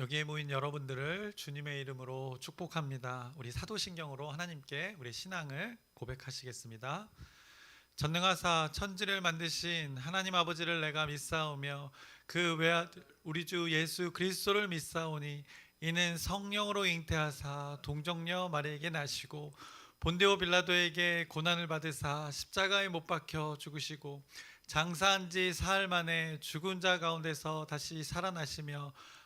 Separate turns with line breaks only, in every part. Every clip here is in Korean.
여기에 모인 여러분들을 주님의 이름으로 축복합니다. 우리 사도신경으로 하나님께 우리 신앙을 고백하시겠습니다. 전능하사 천지를 만드신 하나님 아버지를 내가 믿사오며 그 외아들 우리 주 예수 그리스도를 믿사오니 이는 성령으로 잉태하사 동정녀 마리에게 나시고 본데오 빌라도에게 고난을 받으사 십자가에 못 박혀 죽으시고 장사한 지 사흘 만에 죽은 자 가운데서 다시 살아나시며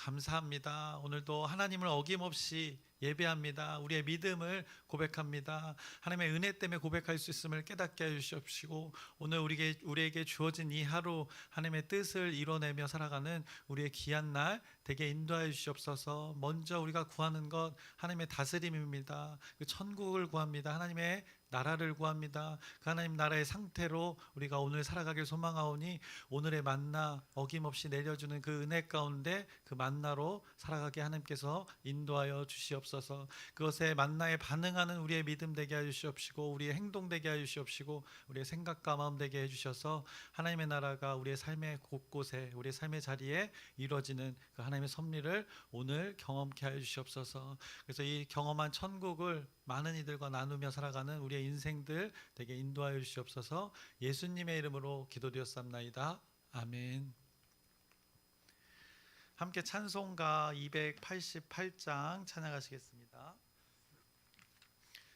감사합니다. 오늘도 하나님을 어김없이 예배합니다. 우리의 믿음을 고백합니다. 하나님의 은혜 때문에 고백할 수 있음을 깨닫게 해 주시옵시고 오늘 우리에게 우리에게 주어진 이 하루 하나님의 뜻을 이뤄내며 살아가는 우리의 귀한 날 되게 인도하여 주시옵소서. 먼저 우리가 구하는 것 하나님의 다스림입니다. 그 천국을 구합니다. 하나님의 나라를 구합니다. 그 하나님 나라의 상태로 우리가 오늘 살아가길 소망하오니 오늘의 만나 어김없이 내려주는 그 은혜 가운데 그 만나로 살아가게 하나님께서 인도하여 주시옵소서. 그것에 만나에 반응하는 우리의 믿음 되게 해 주시옵시고 우리의 행동 되게 해 주시옵시고 우리의 생각과 마음 되게 해 주셔서 하나님의 나라가 우리의 삶의 곳곳에 우리의 삶의 자리에 이루어지는 그 하나님의 섭리를 오늘 경험케 하여 주시옵소서. 그래서 이 경험한 천국을 많은 이들과 나누며 살아가는 우리의 인생들 되게 인도하여 주시옵소서. 예수님의 이름으로 기도드렸습나이다. 아멘. 함께 찬송가 288장 찬양하시겠습니다.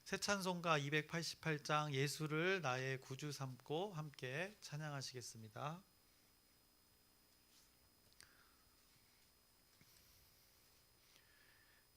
새 찬송가 288장 예수를 나의 구주 삼고 함께 찬양하시겠습니다.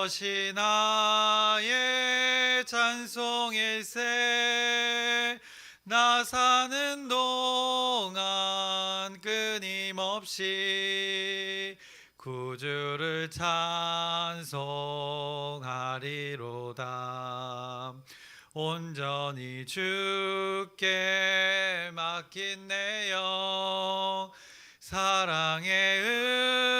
이것이 나의 찬송일세. 나 사는 동안 끊임없이 구주를 찬송하리로다. 온전히 주께 맡긴 내 영 사랑의 음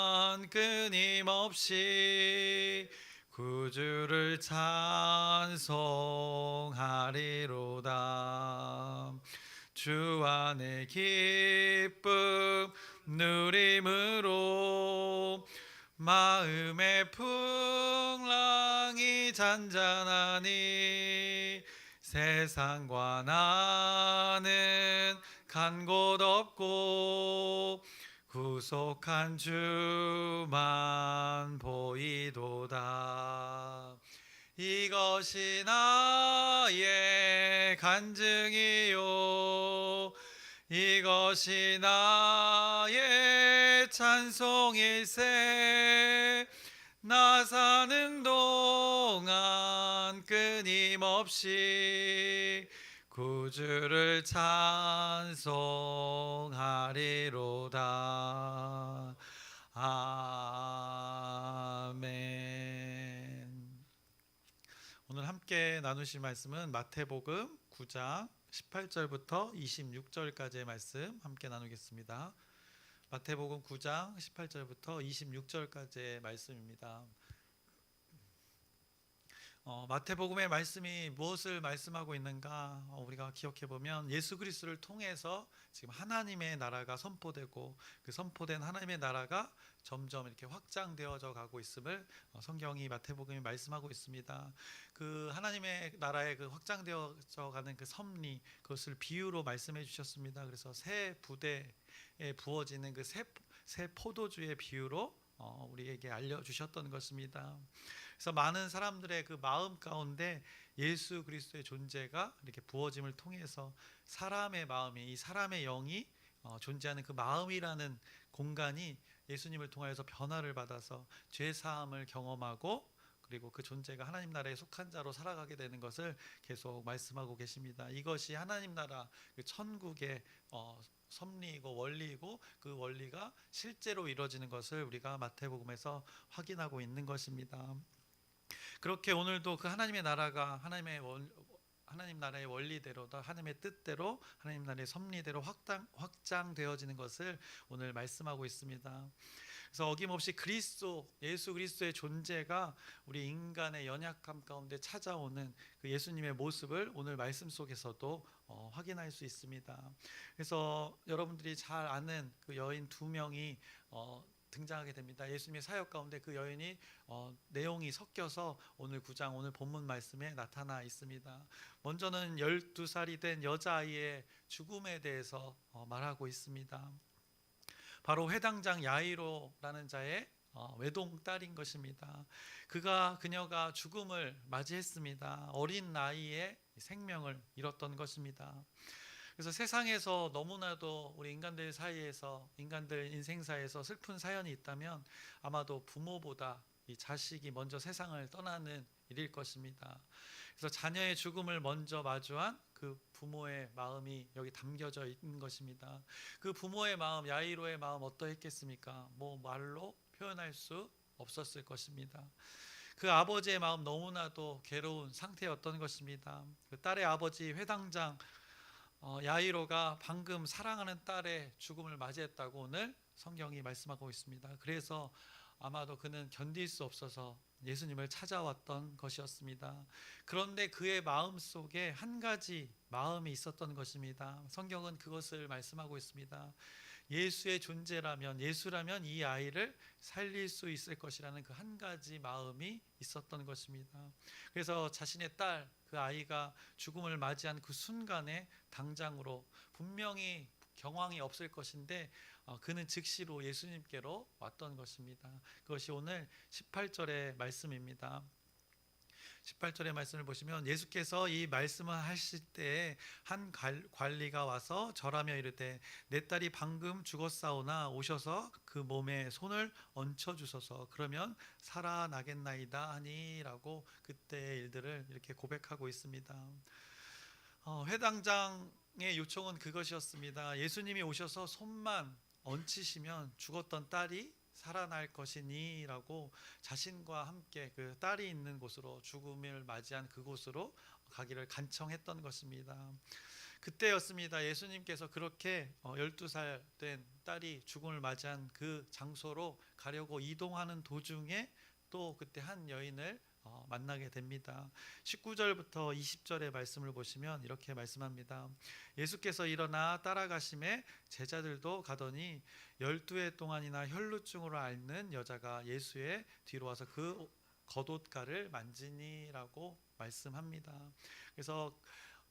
없이 구주를 찬송하리로다. 주 안에 기쁨 누림으로 마음의 풍랑이 잔잔하니 세상과 나는 간 곳 없고 구속한 주만 보이도다. 이것이 나의 간증이요. 이것이 나의 찬송일세. 나 사는 동안 끊임없이 구주를 찬송하리로다 아멘 오늘 함께 나누실 말씀은 마태복음 9장 18절부터 26절까지의 말씀 함께 나누겠습니다. 마태복음 9장 18절부터 26절까지의 말씀입니다. 어, 마태복음의 말씀이 무엇을 말씀하고 있는가 어, 우리가 기억해 보면 예수 그리스도를 통해서 지금 하나님의 나라가 선포되고 그 선포된 하나님의 나라가 점점 이렇게 확장되어져 가고 있음을 어, 성경이 마태복음이 말씀하고 있습니다. 그 하나님의 나라의 그 확장되어져 가는 그 섭리 그것을 비유로 말씀해 주셨습니다. 그래서 새 부대에 부어지는 그새 새 포도주의 비유로 어, 우리에게 알려 주셨던 것입니다. 그래서 많은 사람들의 그 마음 가운데 예수 그리스도의 존재가 이렇게 부어짐을 통해서 사람의 마음이 이 사람의 영이 어, 존재하는 그 마음이라는 공간이 예수님을 통하여서 변화를 받아서 죄 사함을 경험하고 그리고 그 존재가 하나님 나라에 속한 자로 살아가게 되는 것을 계속 말씀하고 계십니다. 이것이 하나님 나라 그 천국의 어, 섭리이고 원리이고 그 원리가 실제로 이루어지는 것을 우리가 마태복음에서 확인하고 있는 것입니다. 그렇게 오늘도 그 하나님의 나라가 하나님의 원, 하나님 나라의 원리대로 하나님의 뜻대로 하나님 나라의 섭리대로 확장 확장되어지는 것을 오늘 말씀하고 있습니다. 그래서 어김없이 그리스도 예수 그리스도의 존재가 우리 인간의 연약함 가운데 찾아오는 그 예수님의 모습을 오늘 말씀 속에서도 어, 확인할 수 있습니다. 그래서 여러분들이 잘 아는 그 여인 두 명이 어, 등장하게 됩니다. 예수님의 사역 가운데 그 여인이 어, 내용이 섞여서 오늘 구장 오늘 본문 말씀에 나타나 있습니다. 먼저는 12살이 된 여자아이의 죽음에 대해서 어, 말하고 있습니다. 바로 회당장 야이로라는 자의 어, 외동 딸인 것입니다. 그가 그녀가 죽음을 맞이했습니다. 어린 나이에 생명을 잃었던 것입니다. 그래서 세상에서 너무나도 우리 인간들 사이에서 인간들 인생사에서 슬픈 사연이 있다면 아마도 부모보다 이 자식이 먼저 세상을 떠나는 일일 것입니다. 그래서 자녀의 죽음을 먼저 마주한 그 부모의 마음이 여기 담겨져 있는 것입니다. 그 부모의 마음, 야이로의 마음 어떠했겠습니까? 뭐 말로 표현할 수 없었을 것입니다. 그 아버지의 마음 너무나도 괴로운 상태였던 것입니다. 그 딸의 아버지 회당장 어, 야이로가 방금 사랑하는 딸의 죽음을 맞이했다고 오늘 성경이 말씀하고 있습니다. 그래서 아마도 그는 견딜 수 없어서 예수님을 찾아왔던 것이었습니다. 그런데 그의 마음 속에 한 가지 마음이 있었던 것입니다. 성경은 그것을 말씀하고 있습니다. 예수의 존재라면 예수라면 이 아이를 살릴 수 있을 것이라는 그 한 가지 마음이 있었던 것입니다. 그래서 자신의 딸 그 아이가 죽음을 맞이한 그 순간에 당장으로 분명히 경황이 없을 것인데 어, 그는 즉시로 예수님께로 왔던 것입니다. 그것이 오늘 18절의 말씀입니다. 18절의 말씀을 보시면 예수께서 이 말씀을 하실 때한 관리가 와서 절하며 이르되 내 딸이 방금 죽었사오나 오셔서 그 몸에 손을 얹혀 주소서 그러면 살아나겠나이다 하니라고 그때의 일들을 이렇게 고백하고 있습니다. 어, 회당장 의 요청은 그것이었습니다. 예수님이 오셔서 손만 얹히시면 죽었던 딸이 살아날 것이니라고 자신과 함께 그 딸이 있는 곳으로 죽음을 맞이한 그곳으로 가기를 간청했던 것입니다. 그때였습니다. 예수님께서 그렇게 12살 어, 된 딸이 죽음을 맞이한 그 장소로 가려고 이동하는 도중에 또 그때 한 여인을 어, 만나게 됩니다. 19절부터 20절의 말씀을 보시면 이렇게 말씀합니다. 예수께서 일어나 따라가심에 제자들도 가더니 열두 해 동안이나 혈루증으로 앓는 여자가 예수의 뒤로 와서 그 겉옷가를 만지니라고 말씀합니다. 그래서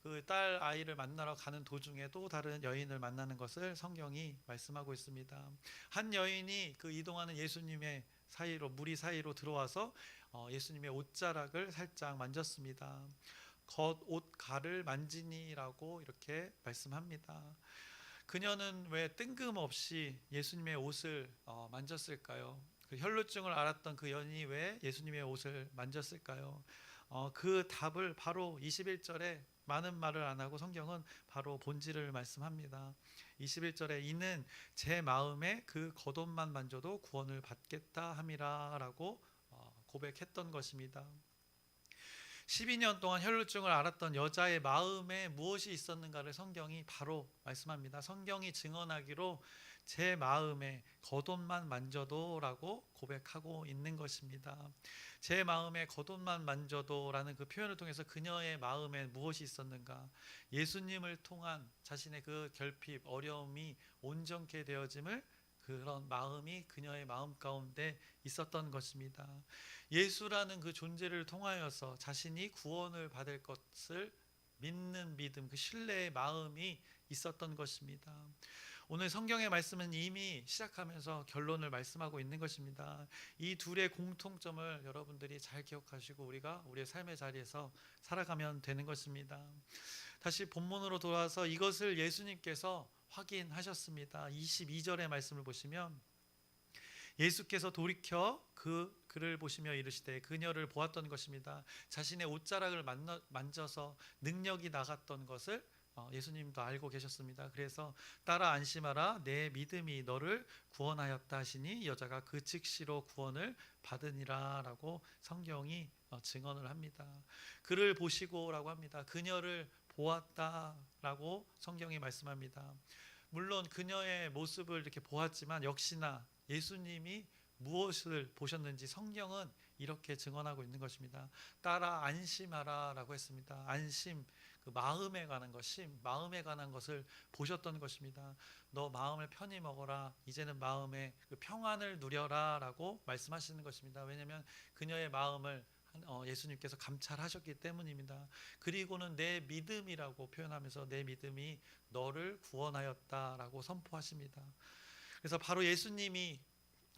그 딸 아이를 만나러 가는 도중에 또 다른 여인을 만나는 것을 성경이 말씀하고 있습니다. 한 여인이 그 이동하는 예수님의 사이로 무리 사이로 들어와서 어, 예수님의 옷자락을 살짝 만졌습니다. 겉옷 가를 만지니라고 이렇게 말씀합니다. 그녀는 왜 뜬금없이 예수님의 옷을 어, 만졌을까요? 그 혈루증을 앓았던 그 여인이 왜 예수님의 옷을 만졌을까요? 어, 그 답을 바로 21절에 많은 말을 안 하고 성경은 바로 본질을 말씀합니다. 21절에 이는 제 마음에 그 겉옷만 만져도 구원을 받겠다 함이라라고 고백했던 것입니다. 12년 동안 혈루증을 앓았던 여자의 마음에 무엇이 있었는가를 성경이 바로 말씀합니다. 성경이 증언하기로 제 마음에 겉옷만 만져도라고 고백하고 있는 것입니다. 제 마음에 겉옷만 만져도라는 그 표현을 통해서 그녀의 마음에 무엇이 있었는가? 예수님을 통한 자신의 그 결핍, 어려움이 온전케 되어짐을 그런 마음이 그녀의 마음 가운데 있었던 것입니다. 예수라는 그 존재를 통하여서 자신이 구원을 받을 것을 믿는 믿음, 그 신뢰의 마음이 있었던 것입니다. 오늘 성경의 말씀은 이미 시작하면서 결론을 말씀하고 있는 것입니다. 이 둘의 공통점을 여러분들이 잘 기억하시고 우리가 우리의 삶의 자리에서 살아가면 되는 것입니다. 다시 본문으로 돌아와서 이것을 예수님께서 확인하셨습니다. 22절의 말씀을 보시면 예수께서 돌이켜 그 그를 보시며 이르시되 그녀를 보았던 것입니다. 자신의 옷자락을 만져서 능력이 나갔던 것을 어, 예수님도 알고 계셨습니다. 그래서 따라 안심하라 내 믿음이 너를 구원하였다 하시니 여자가 그 즉시로 구원을 받으니라라고 성경이 어, 증언을 합니다. 그를 보시고라고 합니다. 그녀를 보았다라고 성경이 말씀합니다. 물론 그녀의 모습을 이렇게 보았지만 역시나 예수님이 무엇을 보셨는지 성경은 이렇게 증언하고 있는 것입니다. 따라 안심하라라고 했습니다. 안심 그 마음에 관한 것심 마음에 관한 것을 보셨던 것입니다. 너 마음을 편히 먹어라. 이제는 마음에 그 평안을 누려라라고 말씀하시는 것입니다. 왜냐하면 그녀의 마음을 어, 예수님께서 감찰하셨기 때문입니다. 그리고는 내 믿음이라고 표현하면서 내 믿음이 너를 구원하였다라고 선포하십니다. 그래서 바로 예수님이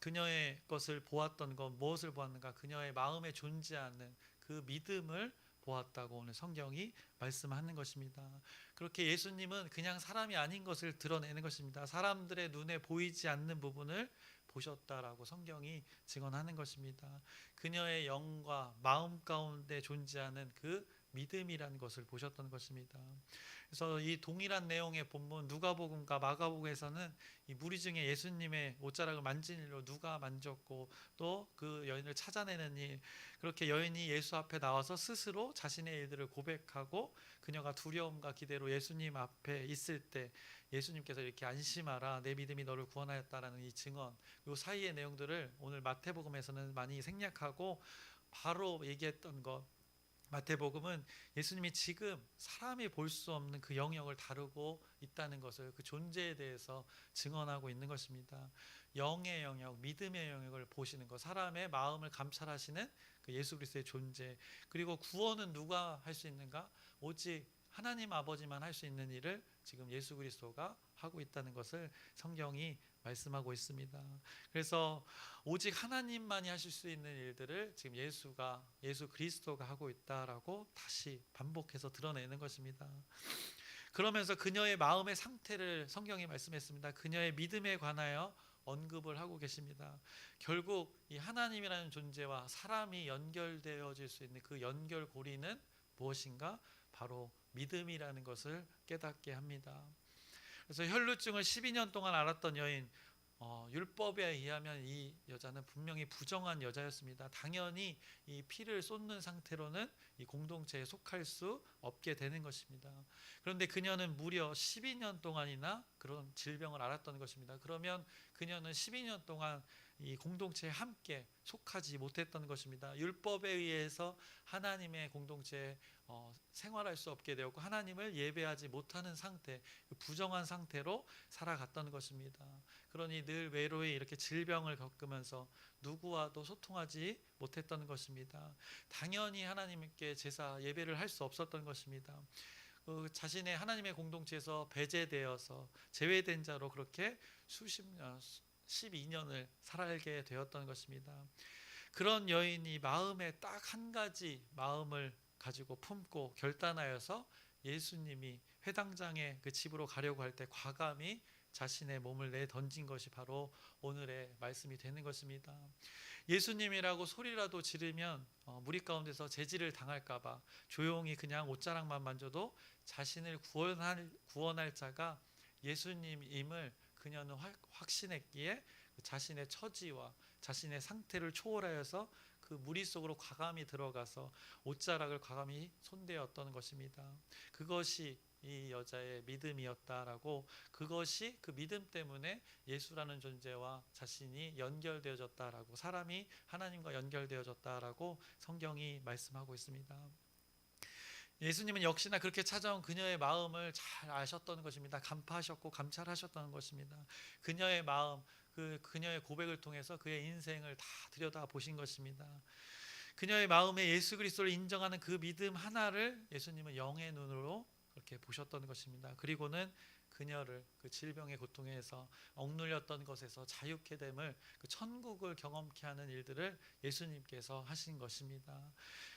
그녀의 것을 보았던 것 무엇을 보았는가? 그녀의 마음에 존재하는 그 믿음을 보았다고 오늘 성경이 말씀하는 것입니다. 그렇게 예수님은 그냥 사람이 아닌 것을 드러내는 것입니다. 사람들의 눈에 보이지 않는 부분을 보셨다라고 성경이 증언하는 것입니다. 그녀의 영과 마음 가운데 존재하는 그 믿음이라는 것을 보셨던 것입니다. 그래서 이 동일한 내용의 본문 누가복음과 마가복음에서는 이 무리 중에 예수님의 옷자락을 만진 일로 누가 만졌고 또 그 여인을 찾아내는 일 그렇게 여인이 예수 앞에 나와서 스스로 자신의 일들을 고백하고 그녀가 두려움과 기대로 예수님 앞에 있을 때 예수님께서 이렇게 안심하라 내 믿음이 너를 구원하였다라는 이 증언 요 사이의 내용들을 오늘 마태복음에서는 많이 생략하고 바로 얘기했던 것 마태복음은 예수님이 지금 사람이 볼 수 없는 그 영역을 다루고 있다는 것을 그 존재에 대해서 증언하고 있는 것입니다. 영의 영역, 믿음의 영역을 보시는 것, 사람의 마음을 감찰하시는 그 예수 그리스도의 존재. 그리고 구원은 누가 할 수 있는가? 오직 하나님 아버지만 할 수 있는 일을 지금 예수 그리스도가 하고 있다는 것을 성경이 말씀하고 있습니다. 그래서 오직 하나님만이 하실 수 있는 일들을 지금 예수가 예수 그리스도가 하고 있다라고 다시 반복해서 드러내는 것입니다. 그러면서 그녀의 마음의 상태를 성경이 말씀했습니다. 그녀의 믿음에 관하여 언급을 하고 계십니다. 결국 이 하나님이라는 존재와 사람이 연결되어질 수 있는 그 연결고리는 무엇인가? 바로 믿음이라는 것을 깨닫게 합니다. 그래서 혈루증을 12년 동안 앓았던 여인 어, 율법에 의하면 이 여자는 분명히 부정한 여자였습니다. 당연히 이 피를 쏟는 상태로는 이 공동체에 속할 수 없게 되는 것입니다. 그런데 그녀는 무려 12년 동안이나 그런 질병을 앓았던 것입니다. 그러면 그녀는 12년 동안 이 공동체에 함께 속하지 못했던 것입니다. 율법에 의해서 하나님의 공동체에 어, 생활할 수 없게 되었고 하나님을 예배하지 못하는 상태, 그 부정한 상태로 살아갔던 것입니다. 그러니 늘 외로이 이렇게 질병을 겪으면서 누구와도 소통하지 못했던 것입니다. 당연히 하나님께 제사 예배를 할 수 없었던 것입니다. 그 자신의 하나님의 공동체에서 배제되어서 제외된 자로 그렇게 수십 년, 12년을 살게 되었던 것입니다. 그런 여인이 마음에 딱 한 가지 마음을 가지고 품고 결단하여서 예수님이 회당장의 그 집으로 가려고 할 때 과감히 자신의 몸을 내 던진 것이 바로 오늘의 말씀이 되는 것입니다. 예수님이라고 소리라도 지르면 어, 무리 가운데서 제지를 당할까봐 조용히 그냥 옷자락만 만져도 자신을 구원할 구원할 자가 예수님임을 그녀는 확, 확신했기에 자신의 처지와 자신의 상태를 초월하여서 그 무리 속으로 과감히 들어가서 옷자락을 과감히 손대었던 것입니다. 그것이 이 여자의 믿음이었다라고 그것이 그 믿음 때문에 예수라는 존재와 자신이 연결되어졌다라고 사람이 하나님과 연결되어졌다라고 성경이 말씀하고 있습니다. 예수님은 역시나 그렇게 찾아온 그녀의 마음을 잘 아셨던 것입니다. 간파하셨고 감찰하셨던 것입니다. 그녀의 마음, 그 그녀의 고백을 통해서 그의 인생을 다 들여다 보신 것입니다. 그녀의 마음에 예수 그리스도를 인정하는 그 믿음 하나를 예수님은 영의 눈으로 그렇게 보셨던 것입니다. 그리고는 그녀를 그 질병의 고통에서 억눌렸던 것에서 자유케 됨을 그 천국을 경험케 하는 일들을 예수님께서 하신 것입니다.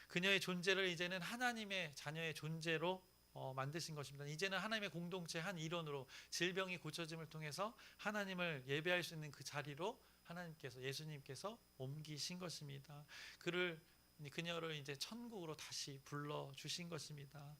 그녀의 존재를 이제는 하나님의 자녀의 존재로 어, 만드신 것입니다. 이제는 하나님의 공동체 한 일원으로 질병이 고쳐짐을 통해서 하나님을 예배할 수 있는 그 자리로 하나님께서 예수님께서 옮기신 것입니다. 그를 그녀를 이제 천국으로 다시 불러 주신 것입니다.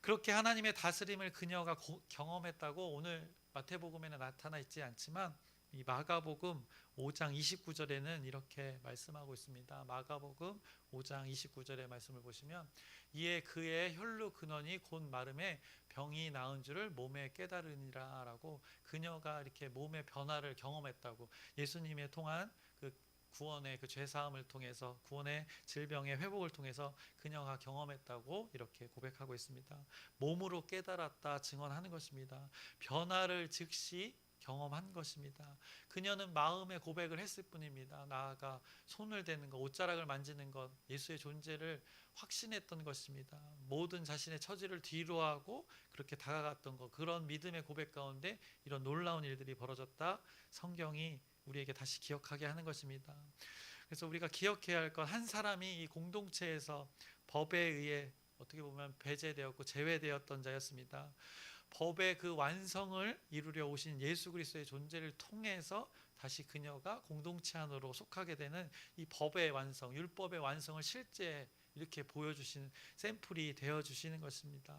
그렇게 하나님의 다스림을 그녀가 고, 경험했다고 오늘 마태복음에는 나타나 있지 않지만 이 마가복음 5장 29절에는 이렇게 말씀하고 있습니다. 마가복음 5장 29절의 말씀을 보시면 이에 그의 혈루 근원이 곧 마름에 병이 나은 줄을 몸에 깨달으니라라고 그녀가 이렇게 몸의 변화를 경험했다고 예수님의 통한 그 구원의 그 죄사함을 통해서 구원의 질병의 회복을 통해서 그녀가 경험했다고 이렇게 고백하고 있습니다. 몸으로 깨달았다 증언하는 것입니다. 변화를 즉시 경험한 것입니다. 그녀는 마음의 고백을 했을 뿐입니다. 나아가 손을 대는 것, 옷자락을 만지는 것, 예수의 존재를 확신했던 것입니다. 모든 자신의 처지를 뒤로 하고 그렇게 다가갔던 것, 그런 믿음의 고백 가운데 이런 놀라운 일들이 벌어졌다. 성경이 우리에게 다시 기억하게 하는 것입니다. 그래서 우리가 기억해야 할것한 사람이 이 공동체에서 법에 의해 어떻게 보면 배제되었고 제외되었던 자였습니다. 법의 그 완성을 이루려 오신 예수 그리스도의 존재를 통해서 다시 그녀가 공동체 안으로 속하게 되는 이 법의 완성, 율법의 완성을 실제 이렇게 보여주시는 샘플이 되어 주시는 것입니다.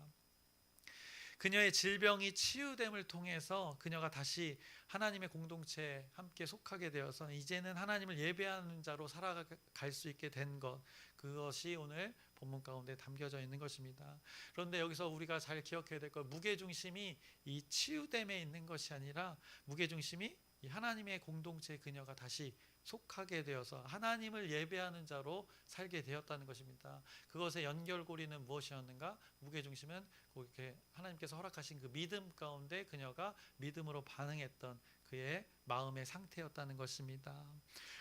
그녀의 질병이 치유됨을 통해서 그녀가 다시 하나님의 공동체에 함께 속하게 되어서 이제는 하나님을 예배하는 자로 살아갈 수 있게 된 것, 그것이 오늘 본문 가운데 담겨져 있는 것입니다. 그런데 여기서 우리가 잘 기억해야 될 것, 무게 중심이 이 치유됨에 있는 것이 아니라 무게 중심이 이 하나님의 공동체 그녀가 다시 속하게 되어서 하나님을 예배하는 자로 살게 되었다는 것입니다. 그것의 연결고리는 무엇이었는가? 무게 중심은 그렇게 하나님께서 허락하신 그 믿음 가운데 그녀가 믿음으로 반응했던 그의 마음의 상태였다는 것입니다.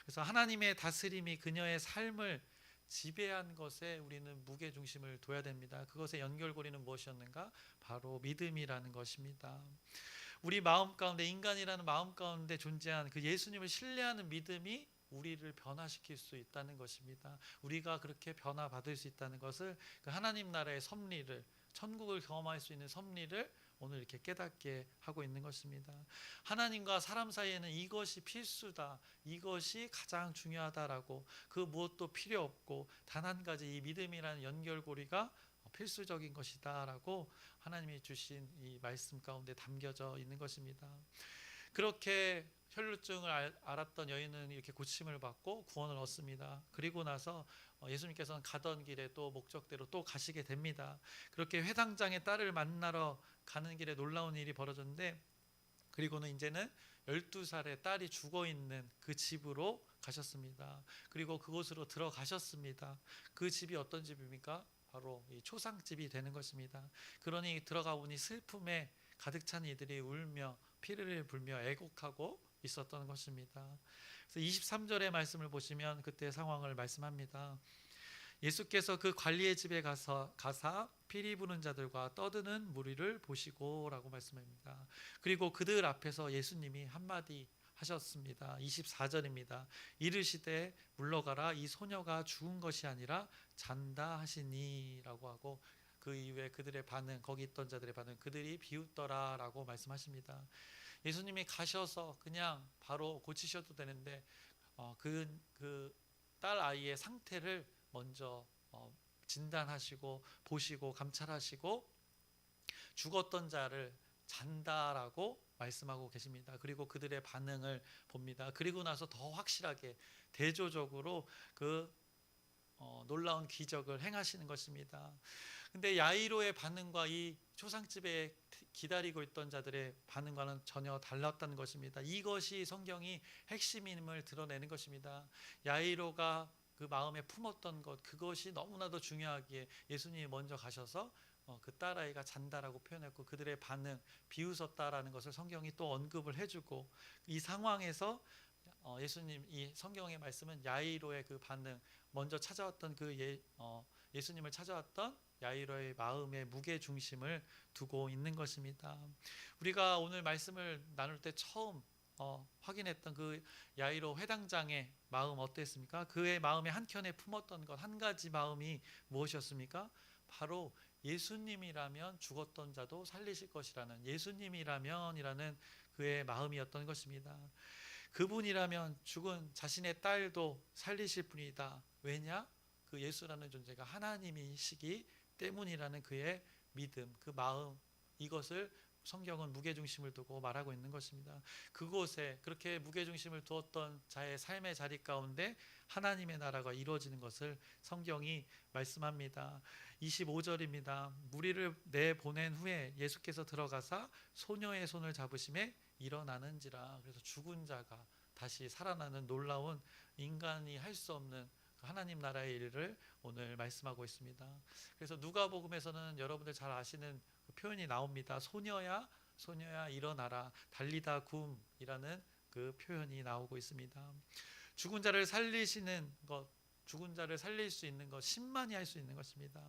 그래서 하나님의 다스림이 그녀의 삶을 지배한 것에 우리는 무게 중심을 둬야 됩니다. 그것의 연결고리는 무엇이었는가? 바로 믿음이라는 것입니다. 우리 마음 가운데 인간이라는 마음 가운데 존재한 그 예수님을 신뢰하는 믿음이 우리를 변화시킬 수 있다는 것입니다. 우리가 그렇게 변화받을 수 있다는 것을 그 하나님 나라의 섭리를 천국을 경험할 수 있는 섭리를 오늘 이렇게 깨닫게 하고 있는 것입니다. 하나님과 사람 사이에는 이것이 필수다. 이것이 가장 중요하다라고 그 무엇도 필요 없고 단 한 가지 이 믿음이라는 연결고리가 필수적인 것이다라고 하나님이 주신 이 말씀 가운데 담겨져 있는 것입니다. 그렇게 혈루증을 알았던 여인은 이렇게 고침을 받고 구원을 얻습니다. 그리고 나서 어, 예수님께서는 가던 길에 또 목적대로 또 가시게 됩니다. 그렇게 회당장의 딸을 만나러 가는 길에 놀라운 일이 벌어졌는데 그리고는 이제는 12살의 딸이 죽어 있는 그 집으로 가셨습니다. 그리고 그곳으로 들어가셨습니다. 그 집이 어떤 집입니까? 바로 이 초상집이 되는 것입니다. 그러니 들어가 보니 슬픔에 가득 찬 이들이 울며 피를 불며 애곡하고 있었던 것입니다. 그래서 23절의 말씀을 보시면 그때 상황을 말씀합니다. 예수께서 그 관리의 집에 가서 가사 피리 부는 자들과 떠드는 무리를 보시고라고 말씀합니다. 그리고 그들 앞에서 예수님이 한마디 하셨습니다. 24절입니다. 이르시되 물러가라 이 소녀가 죽은 것이 아니라 잔다 하시니라고 하고 그 이후에 그들의 반응 거기 있던 자들의 반응 그들이 비웃더라라고 말씀하십니다. 예수님이 가셔서 그냥 바로 고치셔도 되는데 어, 그그 딸 아이의 상태를 먼저 어, 진단하시고 보시고 감찰하시고 죽었던 자를 잔다라고 말씀하고 계십니다. 그리고 그들의 반응을 봅니다. 그리고 나서 더 확실하게 대조적으로 그 어, 놀라운 기적을 행하시는 것입니다. 근데 야이로의 반응과 이 초상집에 기다리고 있던 자들의 반응과는 전혀 달랐다는 것입니다. 이것이 성경이 핵심임을 드러내는 것입니다. 야이로가 그 마음에 품었던 것 그것이 너무나도 중요하기에 예수님이 먼저 가셔서 어, 그 딸아이가 잔다라고 표현했고 그들의 반응 비웃었다라는 것을 성경이 또 언급을 해주고 이 상황에서 어, 예수님 이 성경의 말씀은 야이로의 그 반응 먼저 찾아왔던 그 예, 어, 예수님을 찾아왔던 야이로의 마음의 무게 중심을 두고 있는 것입니다. 우리가 오늘 말씀을 나눌 때 처음 어, 확인했던 그 야이로 회당장의 마음 어땠습니까? 그의 마음의 한켠에 품었던 것 한 가지 마음이 무엇이었습니까? 바로 예수님이라면 죽었던 자도 살리실 것이라는 예수님이라면이라는 그의 마음이었던 것입니다. 그분이라면 죽은 자신의 딸도 살리실 분이다. 왜냐? 그 예수라는 존재가 하나님이시기 때문이라는 그의 믿음, 그 마음 이것을 성경은 무게 중심을 두고 말하고 있는 것입니다. 그곳에 그렇게 무게 중심을 두었던 자의 삶의 자리 가운데 하나님의 나라가 이루어지는 것을 성경이 말씀합니다. 25절입니다. 무리를 내 보낸 후에 예수께서 들어가사 소녀의 손을 잡으심에 일어나는지라. 그래서 죽은 자가 다시 살아나는 놀라운 인간이 할 수 없는 그 하나님 나라의 일을 오늘 말씀하고 있습니다. 그래서 누가복음에서는 여러분들 잘 아시는 그 표현이 나옵니다. 소녀야 소녀야 일어나라 달리다 굼이라는 그 표현이 나오고 있습니다. 죽은 자를 살리시는 것 죽은 자를 살릴 수 있는 것 신만이 할 수 있는 것입니다.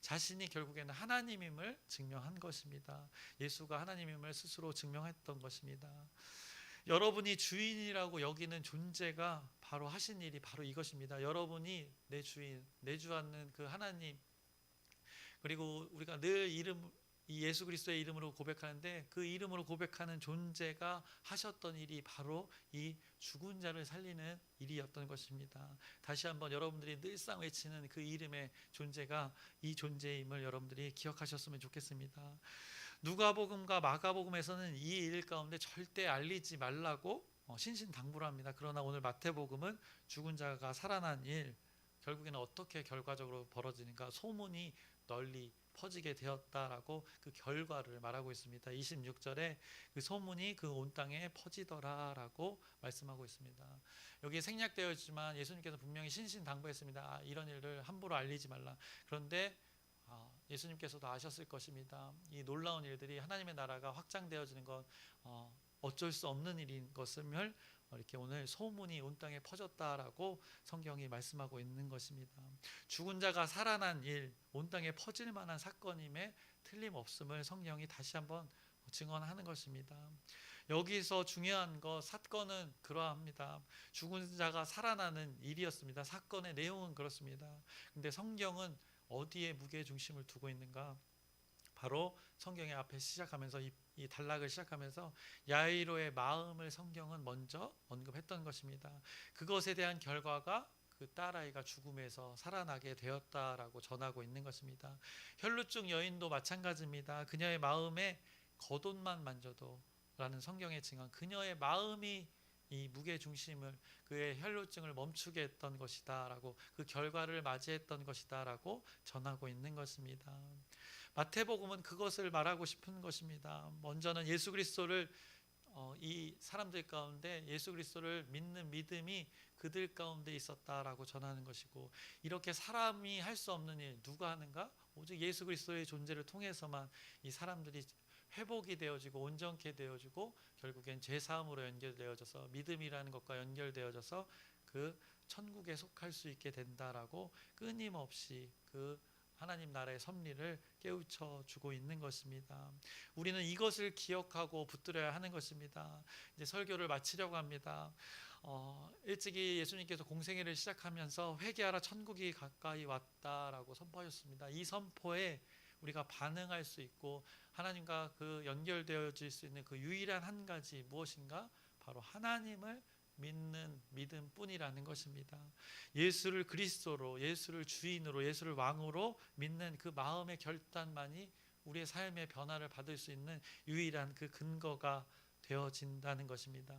자신이 결국에는 하나님임을 증명한 것입니다. 예수가 하나님임을 스스로 증명했던 것입니다. 여러분이 주인이라고 여기는 존재가 바로 하신 일이 바로 이것입니다. 여러분이 내 주인, 내 주하는 그 하나님 그리고 우리가 늘 이름 이 예수 그리스도의 이름으로 고백하는데 그 이름으로 고백하는 존재가 하셨던 일이 바로 이 죽은 자를 살리는 일이었던 것입니다. 다시 한번 여러분들이 늘상 외치는 그 이름의 존재가 이 존재임을 여러분들이 기억하셨으면 좋겠습니다. 누가복음과 마가복음에서는 이 일 가운데 절대 알리지 말라고 어, 신신당부를 합니다. 그러나 오늘 마태복음은 죽은 자가 살아난 일 결국에는 어떻게 결과적으로 벌어지는가 소문이 널리 퍼지게 되었다라고 그 결과를 말하고 있습니다. 26절에 그 소문이 그 온 땅에 퍼지더라라고 말씀하고 있습니다. 여기 생략되어 있지만 예수님께서 분명히 신신당부했습니다. 아, 이런 일을 함부로 알리지 말라. 그런데 아, 예수님께서도 아셨을 것입니다. 이 놀라운 일들이 하나님의 나라가 확장되어지는 건 어, 어쩔 수 없는 일인 것을 이렇게 오늘 소문이 온 땅에 퍼졌다라고 성경이 말씀하고 있는 것입니다. 죽은 자가 살아난 일, 온 땅에 퍼질 만한 사건임에 틀림없음을 성경이 다시 한번 증언하는 것입니다. 여기서 중요한 것 사건은 그러합니다. 죽은 자가 살아나는 일이었습니다. 사건의 내용은 그렇습니다. 근데 성경은 어디에 무게 중심을 두고 있는가? 바로 성경의 앞에 시작하면서 이, 이 단락을 시작하면서 야이로의 마음을 성경은 먼저 언급했던 것입니다. 그것에 대한 결과가 그 딸아이가 죽음에서 살아나게 되었다라고 전하고 있는 것입니다. 혈루증 여인도 마찬가지입니다. 그녀의 마음에 겉옷만 만져도 라는 성경의 증언 그녀의 마음이 이 무게 중심을 그의 혈루증을 멈추게 했던 것이다라고 그 결과를 맞이했던 것이다라고 전하고 있는 것입니다. 마태복음은 그것을 말하고 싶은 것입니다. 먼저는 예수 그리스도를 어, 이 사람들 가운데 예수 그리스도를 믿는 믿음이 그들 가운데 있었다라고 전하는 것이고 이렇게 사람이 할 수 없는 일 누가 하는가? 오직 예수 그리스도의 존재를 통해서만 이 사람들이 회복이 되어지고 온전케 되어지고 결국엔 죄 사함으로 연결되어져서 믿음이라는 것과 연결되어져서 그 천국에 속할 수 있게 된다라고 끊임없이 그 하나님 나라의 섭리를 깨우쳐 주고 있는 것입니다. 우리는 이것을 기억하고 붙들어야 하는 것입니다. 이제 설교를 마치려고 합니다. 어, 일찍이 예수님께서 공생애를 시작하면서 회개하라 천국이 가까이 왔다라고 선포하셨습니다. 이 선포에 우리가 반응할 수 있고 하나님과 그 연결되어질 수 있는 그 유일한 한 가지 무엇인가 바로 하나님을 믿는 믿음뿐이라는 것입니다. 예수를 그리스도로, 예수를 주인으로, 예수를 왕으로 믿는 그 마음의 결단만이 우리의 삶의 변화를 받을 수 있는 유일한 그 근거가 되어진다는 것입니다.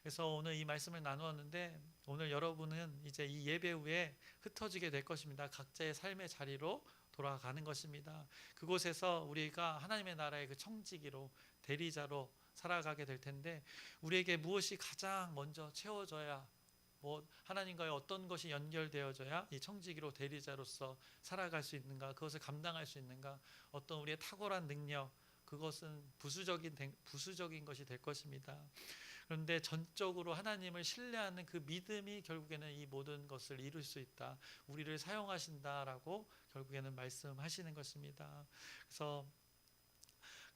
그래서 오늘 이 말씀을 나누었는데 오늘 여러분은 이제 이 예배 후에 흩어지게 될 것입니다. 각자의 삶의 자리로 돌아가는 것입니다. 그곳에서 우리가 하나님의 나라의 그 청지기로 대리자로 살아가게 될 텐데 우리에게 무엇이 가장 먼저 채워져야 뭐 하나님과의 어떤 것이 연결되어져야 이 청지기로 대리자로서 살아갈 수 있는가 그것을 감당할 수 있는가 어떤 우리의 탁월한 능력 그것은 부수적인 된- 부수적인 것이 될 것입니다. 그런데 전적으로 하나님을 신뢰하는 그 믿음이 결국에는 이 모든 것을 이룰 수 있다. 우리를 사용하신다라고 결국에는 말씀하시는 것입니다. 그래서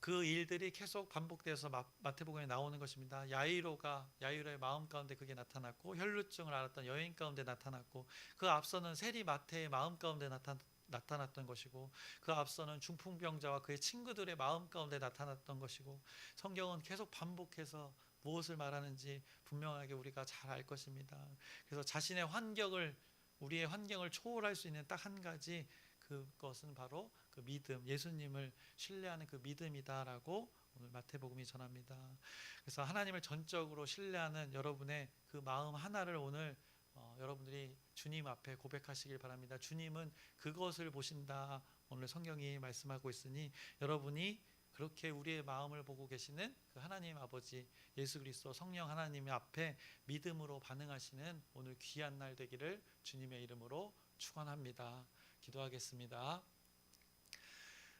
그 일들이 계속 반복되어서 마- 마태복음에 나오는 것입니다. 야이로가 야이로의 마음 가운데 그게 나타났고 혈루증을 앓았던 여인 가운데 나타났고 그 앞서는 세리 마태의 마음 가운데 나타 나타났던 것이고 그 앞서는 중풍병자와 그의 친구들의 마음 가운데 나타났던 것이고 성경은 계속 반복해서 무엇을 말하는지 분명하게 우리가 잘 알 것입니다. 그래서 자신의 환경을 우리의 환경을 초월할 수 있는 딱 한 가지 그것은 바로 그 믿음, 예수님을 신뢰하는 그 믿음이다라고 오늘 마태복음이 전합니다. 그래서 하나님을 전적으로 신뢰하는 여러분의 그 마음 하나를 오늘 어, 여러분들이 주님 앞에 고백하시길 바랍니다. 주님은 그것을 보신다. 오늘 성경이 말씀하고 있으니 여러분이 그렇게 우리의 마음을 보고 계시는 그 하나님 아버지 예수 그리스도 성령 하나님 앞에 믿음으로 반응하시는 오늘 귀한 날 되기를 주님의 이름으로 축원합니다. 기도하겠습니다.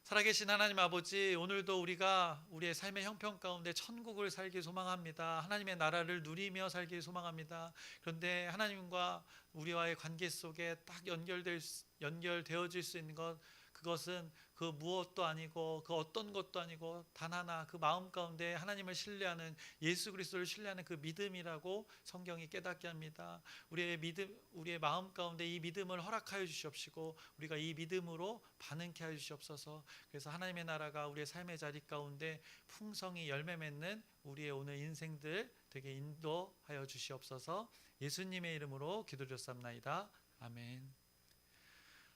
살아계신 하나님 아버지 오늘도 우리가 우리의 삶의 형편 가운데 천국을 살기 소망합니다. 하나님의 나라를 누리며 살기 소망합니다. 그런데 하나님과 우리와의 관계 속에 딱 연결될 수- 연결되어질 수 있는 것 그것은 그 무엇도 아니고 그 어떤 것도 아니고 단 하나 그 마음 가운데 하나님을 신뢰하는 예수 그리스도를 신뢰하는 그 믿음이라고 성경이 깨닫게 합니다. 우리의 믿음 우리의 마음 가운데 이 믿음을 허락하여 주시옵시고 우리가 이 믿음으로 반응케 하여 주시옵소서. 그래서 하나님의 나라가 우리의 삶의 자리 가운데 풍성히 열매 맺는 우리의 오늘 인생들 되게 인도하여 주시옵소서. 예수님의 이름으로 기도드렸습나이다. 아멘.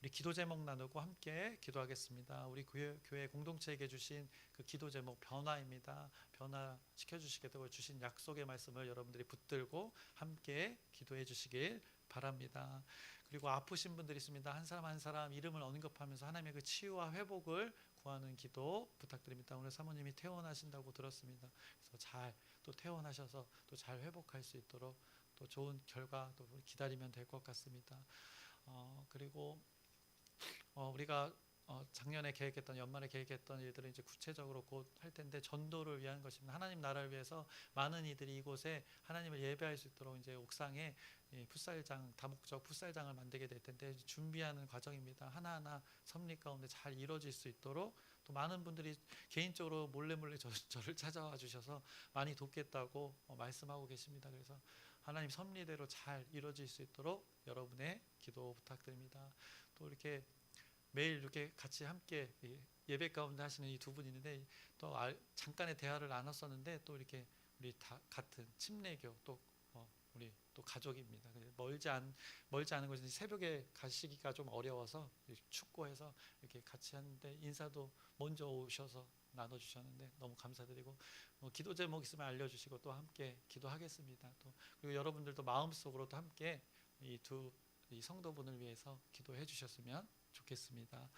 우리 기도 제목 나누고 함께 기도하겠습니다. 우리 교회, 교회 공동체에게 주신 그 기도 제목 변화입니다. 변화 시켜 주시겠다고 주신 약속의 말씀을 여러분들이 붙들고 함께 기도해 주시길 바랍니다. 그리고 아프신 분들이 있습니다. 한 사람 한 사람 이름을 언급하면서 하나님의 그 치유와 회복을 구하는 기도 부탁드립니다. 오늘 사모님이 퇴원하신다고 들었습니다. 그래서 잘 또 퇴원하셔서 또 잘 회복할 수 있도록 또 좋은 결과 또 기다리면 될 것 같습니다. 어, 그리고 어, 우리가 어, 작년에 계획했던 연말에 계획했던 일들을 이제 구체적으로 곧 할 텐데 전도를 위한 것입니다. 하나님 나라를 위해서 많은 이들이 이곳에 하나님을 예배할 수 있도록 이제 옥상에 이 풋살장 다목적 풋살장을 만들게 될 텐데 준비하는 과정입니다. 하나하나 섭리 가운데 잘 이루어질 수 있도록 또 많은 분들이 개인적으로 몰래 몰래 저, 저를 찾아와 주셔서 많이 돕겠다고 어, 말씀하고 계십니다. 그래서 하나님 섭리대로 잘 이루어질 수 있도록 여러분의 기도 부탁드립니다. 또 이렇게 매일 이렇게 같이 함께 이 예배 가운데 하시는 이 두 분이 있는데 또 알- 잠깐의 대화를 나눴었는데 또 이렇게 우리 다 같은 침례교 또 어, 우리 또 가족입니다. 그래서 멀지 않 멀지 않은 곳에 새벽에 가시기가 좀 어려워서 춥고해서 이렇게 같이 하는데 인사도 먼저 오셔서 나눠주셨는데 너무 감사드리고 뭐 기도 제목 있으면 알려주시고 또 함께 기도하겠습니다. 또 그리고 여러분들도 마음속으로 또 함께 이두이 성도분을 위해서 기도해 주셨으면 좋겠습니다.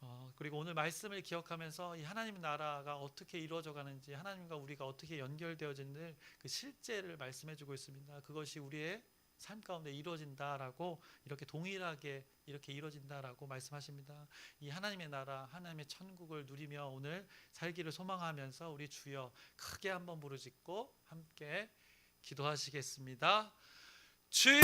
어, 그리고 오늘 말씀을 기억하면서 이 하나님 나라가 어떻게 이루어져 가는지 하나님과 우리가 어떻게 연결되어지는 그 실제를 말씀해 주고 있습니다. 그것이 우리의 삶 가운데 이루어진다라고 이렇게 동일하게 이렇게 이루어진다라고 말씀하십니다. 이 하나님의 나라, 하나님의 천국을 누리며 오늘 살기를 소망하면서 우리 주여 크게 한번 부르짖고 함께 기도하시겠습니다. 주여